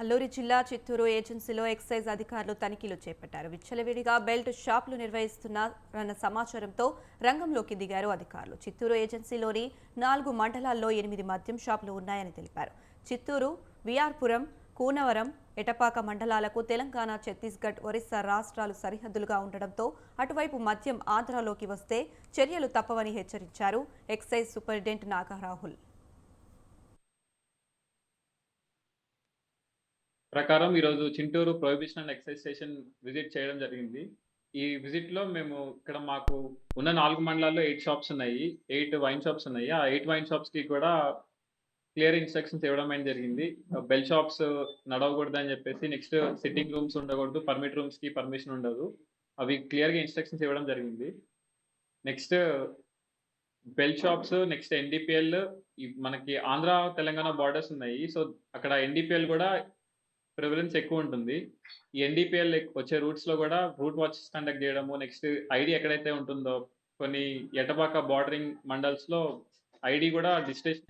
అల్లూరి జిల్లా చిత్తూరు ఏజెన్సీలో ఎక్సైజ్ అధికారులు తనిఖీలు చేపట్టారు. విచ్చలవిడిగా బెల్ట్ షాపులు నిర్వహిస్తున్నారన్న సమాచారంతో రంగంలోకి దిగారు అధికారులు. చిత్తూరు ఏజెన్సీలోని నాలుగు మండలాల్లో ఎనిమిది మద్యం షాపులు ఉన్నాయని తెలిపారు. చిత్తూరు విఆర్పురం కూనవరం ఎటపాక మండలాలకు తెలంగాణ ఛత్తీస్గఢ్ ఒరిస్సా రాష్ట్రాలు సరిహద్దులుగా ఉండడంతో అటువైపు మద్యం ఆంధ్రాలోకి వస్తే చర్యలు తప్పవని హెచ్చరించారు ఎక్సైజ్ సూపరింటెండెంట్ నాగరాహుల్ ప్రకారం ఈరోజు Chinturu prohibition and excise station visit చేయడం జరిగింది. ఈ విజిట్లో మేము ఇక్కడ మాకు ఉన్న నాలుగు మండలాల్లో ఎయిట్ షాప్స్ ఉన్నాయి. ఎయిట్ వైన్ షాప్స్ ఉన్నాయి. ఆ ఎయిట్ వైన్ షాప్స్కి కూడా క్లియర్ ఇన్స్ట్రక్షన్స్ ఇవ్వడం అనేది జరిగింది. బెల్ షాప్స్ నడవకూడదు అని చెప్పేసి నెక్స్ట్ సిట్టింగ్ రూమ్స్ ఉండకూడదు. పర్మిట్ రూమ్స్కి పర్మిషన్ ఉండదు. అవి క్లియర్గా ఇన్స్ట్రక్షన్స్ ఇవ్వడం జరిగింది. Next bell shops next NDPL మనకి ఆంధ్ర తెలంగాణ బార్డర్స్ ఉన్నాయి. సో అక్కడ ఎన్డిపిఎల్ కూడా ప్రివలెన్స్ ఎక్కువ ఉంటుంది. ఎన్డీపీఎల్ వచ్చే రూట్స్లో కూడా రూట్ వాచెస్ కండక్ట్ చేయడము నెక్స్ట్ ఐడి ఎక్కడైతే ఉంటుందో కొన్ని ఎటపాక బార్డరింగ్ మండల్స్లో ఐడి కూడా డిస్టేషన్